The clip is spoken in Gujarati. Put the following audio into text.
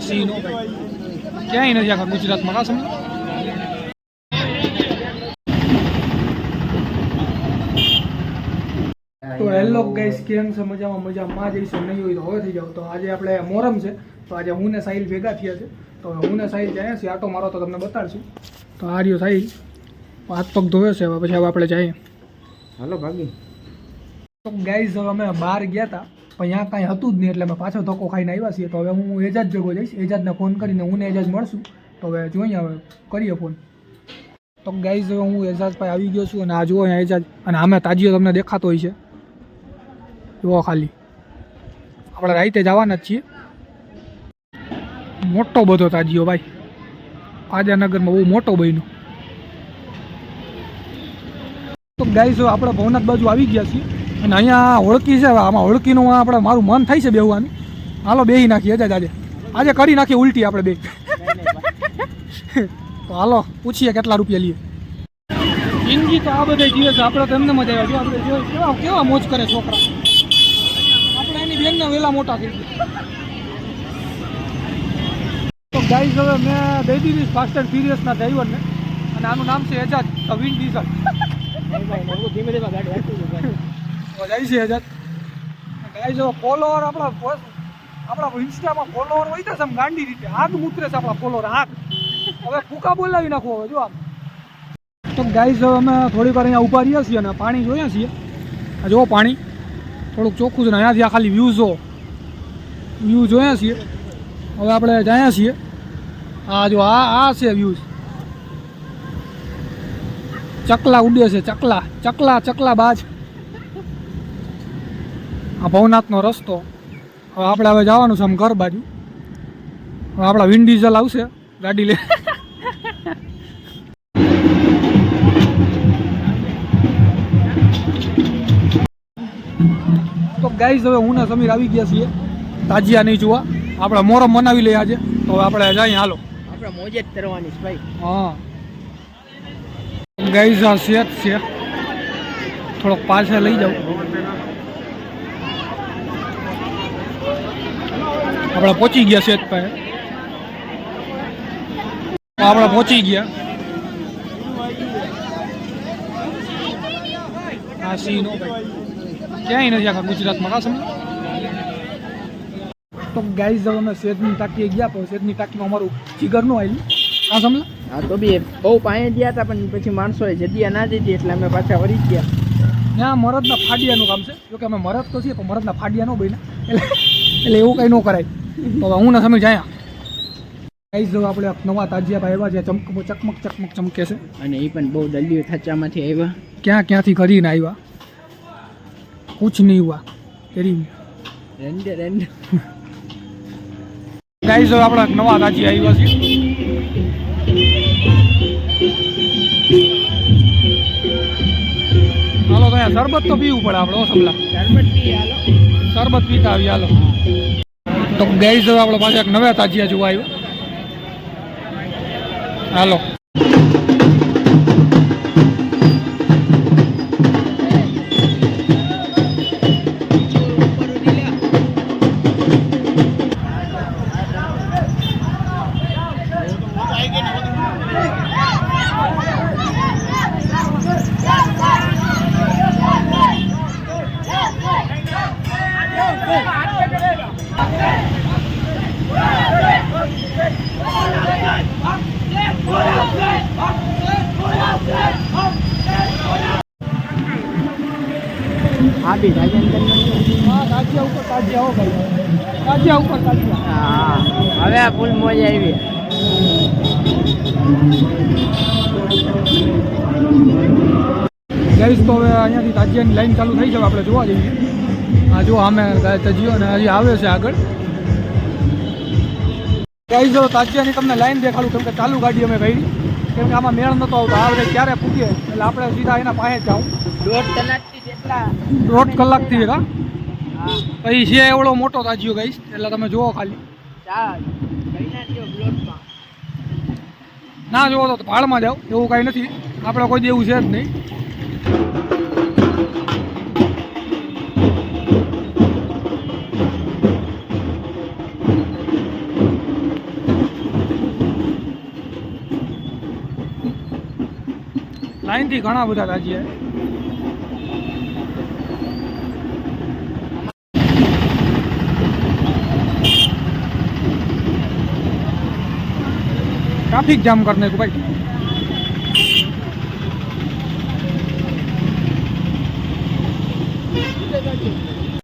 સીનો ક્યાંય નથી આખા ગુજરાતમાં કા સમજો? તો હેલો ગાઈસ કેમ છે? મજામાં મજામાં. જઈશું નહીં હોય તો હવે થઈ જાવ. તો આજે આપણે મોરમ છે. તો આજે હું ને સાહિલ ભેગા થયા છે. તો હું ને સાહિલ જાય છે આટો મારો તો તમને બતાડશું. તો આ રહ્યો સાહિલ હાથ પગ ધોયો છે. હવે પછી હવે આપણે જઈએ. હાલો ભાગી. તો ગાઈઝ હવે અમે બહાર ગયા હતા પણ ત્યાં કાંઈ હતું જ નહીં એટલે અમે પાછો ધક્કો ખાઈને આવ્યા છીએ. તો હવે હું એજાજ ભેગો જઈશ, એજાજને ફોન કરીને હું એજાજ મળશું. તો હવે જોઈએ હવે, કરીએ ફોન તો ગાઈઝ હવે હું એજાજ પાસે આવી ગયો છું અને આ જુઓ અહીંયા એજાજ. અને આમે તાજીઓ તમને દેખાતો હોય છે. જુઓ ખાલી. આપણે રાઈતે જવાના જ છીએ. મોટો બધો તાજીઓ ભાઈ. આદ્યાનગરમાં બહુ મોટો બન્યો. તો ગાઈઝ આપણે ભવનાથ બાજુ આવી ગયા છીએ. અને અહીંયા હોળકી છે આમાં હોળકીનું આપણે મારું મન થાય છે બેહવાનું. હાલો બેહી નાખીએ આજે આજે આજે કરી નાખીએ ઉલટી આપણે બે. તો હાલો પૂછીએ કેટલા રૂપિયા લઈએ. જિંદગી તો આ બધા જીવે છે આપણે તો એમને મજા આવે. આપણે કેવા કેવા મોજ કરે છોકરા. આપણે એની બેનને વહેલા મોટા થઈ ગયા તો ગાઈઝ હવે મેં દઈ દીધી ફાસ્ટ એન્ડ ફ્યુરિયસના ડ્રાઈવરને અને આનું નામ છે એજાજ વિન ડીઝલ ધીમે ધીમે ગાડી જાય છે હજાર. ગાઈઝ હવે ફોલોવર આપણા આપણા ઇન્સ્ટામાં ફોલોવર હોય છે આમ ગાંડી રીતે. આગ મૂતરે છે આપણા ફોલોવર આગ હવે ફૂકા બોલાવી નાખો હવે, જો આમ. તો ગાઈઝ અમે થોડીક વાર અહીંયા ઊભા રહ્યા છીએ અને પાણી જોયા છીએ. આ જુઓ પાણી. થોડુંક ચોખ્ખું છે ને, અહીંયાથી આ ખાલી વ્યૂ જો વ્યૂ જોયા છીએ. હવે આપણે જાયા છીએ. આ જો, આ આ છે વ્યૂઝ ચકલા ઉડે છે, ચકલા. ચકલા ચકલા બાજ. આ ભવનાથનો રસ્તો. હવે આપણે હવે જવાનું છે આમ ઘર બાજુ. હવે આપણા વિન્ડ ડીઝલ આવશે ગાડી લે. તો ગાઈઝ હવે હું ને સમીર આવી ગયા છીએ. તાજિયા નહીં જોવા. આપણે મોરમ મનાવી લઈએ આજે. તો હવે આપણે જઈએ હાલો. આપણે મોજે જ કરવાની છે ભાઈ. હા. ગાઈઝ આ સેત છે. થોડોક પાછળ લઈ જાઉં આપણે પહોંચી ગયા છે પાસે આપણે પહોંચી ગયા. આ સીનો ક્યાંય નથી આખા ગુજરાતમાં કા સમજો? તો ગાઈઝ હવે અમે સેજની ટાંકીએ ગયા પણ સેજની ટાંકીમાં અમારું જીગરનું આવેલું આ સમલા હા તો બી બહુ પાસે ગયા હતા પણ પછી માણસોએ જગ્યા ના દીધી એટલે અમે પાછા વળી ગયા. ત્યાં મરદના ફાડિયાનું કામ છે. જોકે અમે મરદ તો છીએ પણ મરદના ફાડિયા ન બન્યા. એટલે એટલે એવું કંઈ ન કરાય. તો હું ના સમય જાય ગાઈઝ જો આપણે નવા તાજિયા ભાઈ આવ્યા છે ચમક ચકમક ચકમક ચમકે છે. અને એ પણ બહુ દલિયો થાચામાંથી આવ્યા. ક્યાં ક્યાંથી કરીને આવ્યા? કુછ નહીં હુઆ. તેરી રેન્ડે રેન્ડ. ગાઈઝ જો આપણે નવા તાજિયા આવ્યા છે હાલો તો શરબત તો પીવું પડે આપણે ઓ સમલા શરબત પી હાલો. શરબત પીતા આવી હાલો. તો ગઈ હવે આપણે પાછા નવા તાજિયા જોવા આવ્યો. હાલો. હા બી તાજિયા ઉપર તાજિયા હો ભાઈ. તાજિયા ઉપર તાજિયા. હા હવે આ ફૂલ મોજ આવી. ગઈશ તો હવે અહીંયાથી તાજિયાની લાઈન ચાલુ થઈ જવા આપણે જોવા જઈએ. હા જો અમે તાજિયો ને હજી આવે છે આગળ. ગઈશ જો તાજિયાની તમને લાઈન દેખાડું કેમ કે ચાલુ ગાડી અમે કરી કેમ કે આમાં મેળ નતો આવતો. આ બધા ક્યારે પૂગે એટલે આપણે સીધા એના પાસે જ જાઉં. દોઢ કલાકથી જેટલા દોઢ કલાકથી હા પછી છે એવડો મોટો તાજિયો ગઈશ એટલે તમે જુઓ ખાલી. ના જુઓ તો ભાડમાં જાઓ એવું કાંઈ નથી. આપણે કોઈ દેવું છે જ નહીં. લાઈનથી ઘણા બધા તાજીયા ટ્રાફિક જામ કરી નાખ્યું ભાઈ